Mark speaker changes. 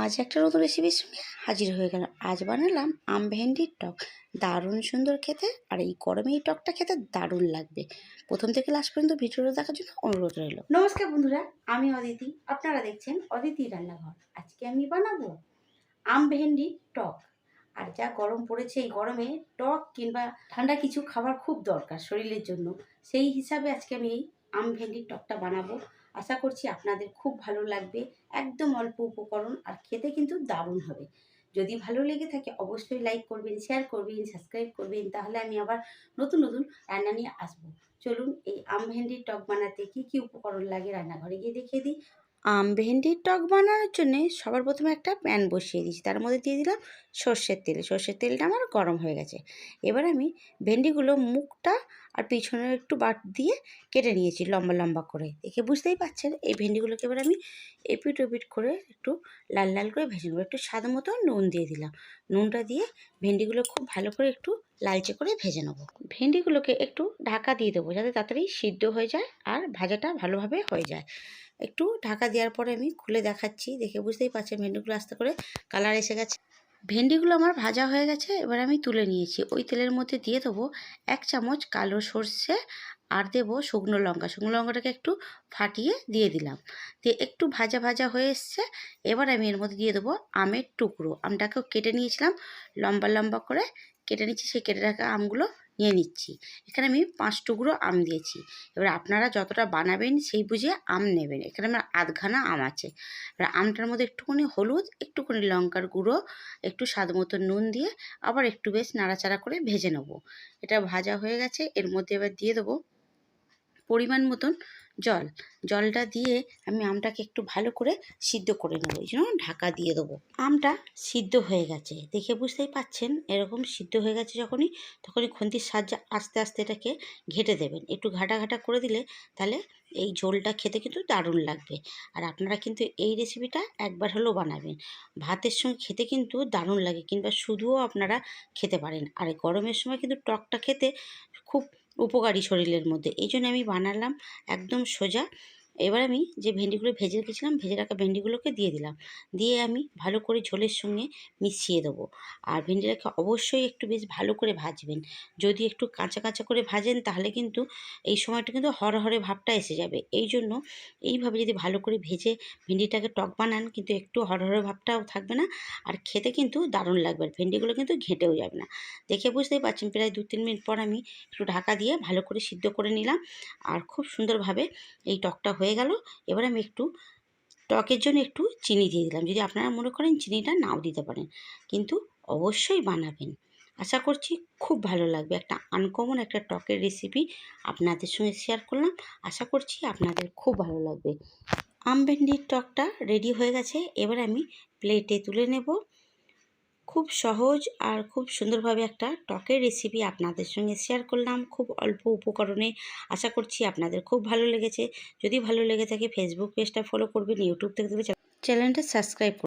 Speaker 1: আজ একটা নতুন রেসিপির সঙ্গে হাজির হয়ে গেলাম। আজ বানালাম আম ভেন্ডির টক। দারুণ সুন্দর খেতে আর এই গরমে এই টকটা খেতে দারুণ লাগবে। প্রথম থেকে লাস্ট পর্যন্ত ভিডিওটা দেখার জন্য অনুরোধ রইল। নমস্কার বন্ধুরা, আমি অদিতি। আপনারা দেখছেন অদিতি রান্নাঘর। আজকে আমি বানাবো আম ভেন্ডির টক। আর যা গরম পড়েছে এই গরমে, টক কিংবা ঠান্ডা কিছু খাবার খুব দরকার শরীরের জন্য। সেই হিসাবে আজকে আমি এই আম ভেন্ডির টকটা বানাবো। আশা করছি আপনাদের খুব ভালো লাগবে। একদম অল্প উপকরণ আর খেতে কিন্তু দারুণ হবে। যদি ভালো লেগে থাকে অবশ্যই লাইক করবেন শেয়ার করবেন সাবস্ক্রাইব করবেন। তাহলে আমি আবার নতুন নতুন রান্না নিয়ে আসব। চলুন এই আম ভেন্ডির টক বানাতে কী কী উপকরণ লাগে রান্নাঘরে গিয়ে দেখিয়ে দিই। আম, ভেন্ডির টক বানানোর জন্যে সবার প্রথমে একটা প্যান বসিয়ে দিয়েছি। তার মধ্যে দিয়ে দিলাম সর্ষের তেল। সর্ষের তেলটা আমার গরম হয়ে গেছে। এবার আমি ভেন্ডিগুলো মুখটা আর পিছনে একটু বাট দিয়ে কেটে নিয়েছি লম্বা লম্বা করে। দেখে বুঝতেই পাচ্ছেন, এই ভেন্ডিগুলোকে এবার আমি এপিট ওপিট করে একটু লাল লাল করে ভেজে নেব। একটু স্বাদ মতো নুন দিয়ে দিলাম। নুনটা দিয়ে ভেন্ডিগুলো খুব ভালো করে একটু লালচে করে ভেজে নেব। ভেন্ডিগুলোকে একটু ঢাকা দিয়ে দেবো যাতে তাড়াতাড়ি সিদ্ধ হয়ে যায় আর ভাজাটা ভালোভাবে হয়ে যায়। একটু ঢাকা দেওয়ার পরে আমি খুলে দেখাচ্ছি। দেখে বুঝতেই পারছেন ভেন্ডিগুলো আস্তে করে কালার এসে গেছে। ভেন্ডিগুলো আমার ভাজা হয়ে গেছে, এবার আমি তুলে নিয়েছি। ওই তেলের মধ্যে দিয়ে দেবো এক চামচ কালো সর্ষে আর দেবো শুকনো লঙ্কা। শুকনো লঙ্কাটাকে একটু ফাটিয়ে দিয়ে দিলাম। দিয়ে একটু ভাজা ভাজা হয়ে এসছে, এবার আমি এর মধ্যে দিয়ে দেবো আমের টুকরো। আমটাকেও কেটে নিয়েছিলাম, লম্বা লম্বা করে কেটে নিচ্ছি। সেই কেটে রাখা আমগুলো নিয়ে নিচ্ছি। এখানে আমি পাঁচ টুকরো আম দিয়েছি। এবার আপনারা যতটা বানাবেন সেই বুঝে আম নেবেন। এখানে আমার আধখানা আম আছে। এবার আমটার মধ্যে একটুখানি হলুদ, একটুখানি লঙ্কার গুঁড়ো, একটু স্বাদ মতো নুন দিয়ে আবার একটু বেশ নাড়াচাড়া করে ভেজে নেব। এটা ভাজা হয়ে গেছে। এর মধ্যে এবার দিয়ে দেবো পরিমাণ মতন জল। জলটা দিয়ে আমি আমটাকে একটু ভালো করে সিদ্ধ করে নেব। এই জন্য ঢাকা দিয়ে দেবো। আমটা সিদ্ধ হয়ে গেছে। দেখে বুঝতেই পাচ্ছেন, এরকম সিদ্ধ হয়ে গেছে যখনই, তখনই খুন্তির সাহায্যে আস্তে আস্তে এটাকে ঘেটে দেবেন। একটু ঘাটা ঘাটা করে দিলে তাহলে এই ঝোলটা খেতে কিন্তু দারুণ লাগবে। আর আপনারা কিন্তু এই রেসিপিটা একবার হলেও বানাবেন। ভাতের সঙ্গে খেতে কিন্তু দারুণ লাগে, কিংবা শুধুও আপনারা খেতে পারেন। আর গরমের সময় কিন্তু টকটা খেতে খুব উপকারী শরীরের মধ্যে। এই জন্য আমি বানালাম একদম সোজা এবার আমি যে ভেন্ডিগুলো ভেজে রেখেছিলাম, ভেজে রাখা ভেন্ডিগুলোকে দিয়ে দিলাম। দিয়ে আমি ভালো করে ঝোলের সঙ্গে মিশিয়ে দেবো। আর ভেন্ডিটাকে অবশ্যই একটু বেশ ভালো করে ভাজবেন। যদি একটু কাঁচা কাঁচা করে ভাজেন, তাহলে কিন্তু এই সময়টা কিন্তু হরহরে ভাবটা এসে যাবে। এই জন্য এইভাবে যদি ভালো করে ভেজে ভেন্ডিটাকে টক বানান, কিন্তু একটু হরহরে ভাবটাও থাকবে না। আর খেতে কিন্তু দারুণ লাগবে। আর ভেন্ডিগুলো কিন্তু ঘেঁটেও যাবে না। দেখে বুঝতেই পারছেন, প্রায় দু তিন মিনিট পর আমি একটু ঢাকা দিয়ে ভালো করে সিদ্ধ করে নিলাম। আর খুব সুন্দরভাবে এই টকটা হয়ে গেল। এবার আমি একটু টকের জন্য একটু চিনি দিয়ে দিলাম। যদি আপনারা মনে করেন চিনিটা নাও দিতে পারেন। কিন্তু অবশ্যই বানাবেন। আশা করছি খুব ভালো লাগবে। একটা আনকমন একটা টকের রেসিপি আপনাদের সঙ্গে শেয়ার করলাম। আশা করছি আপনাদের খুব ভালো লাগবে। আম ভেন্ডির টকটা রেডি হয়ে গেছে। এবার আমি প্লেটে তুলে নেব। খুব সহজ আর খুব সুন্দরভাবে একটা টকের রেসিপি আপনাদের সঙ্গে শেয়ার করলাম। খুব অল্প উপকরণে আশা করছি আপনাদের খুব ভালো লেগেছে। যদি ভালো লেগে থাকে ফেসবুক পেজটা ফলো করবেন ইউটিউব থেকে চ্যানেলটা সাবস্ক্রাইব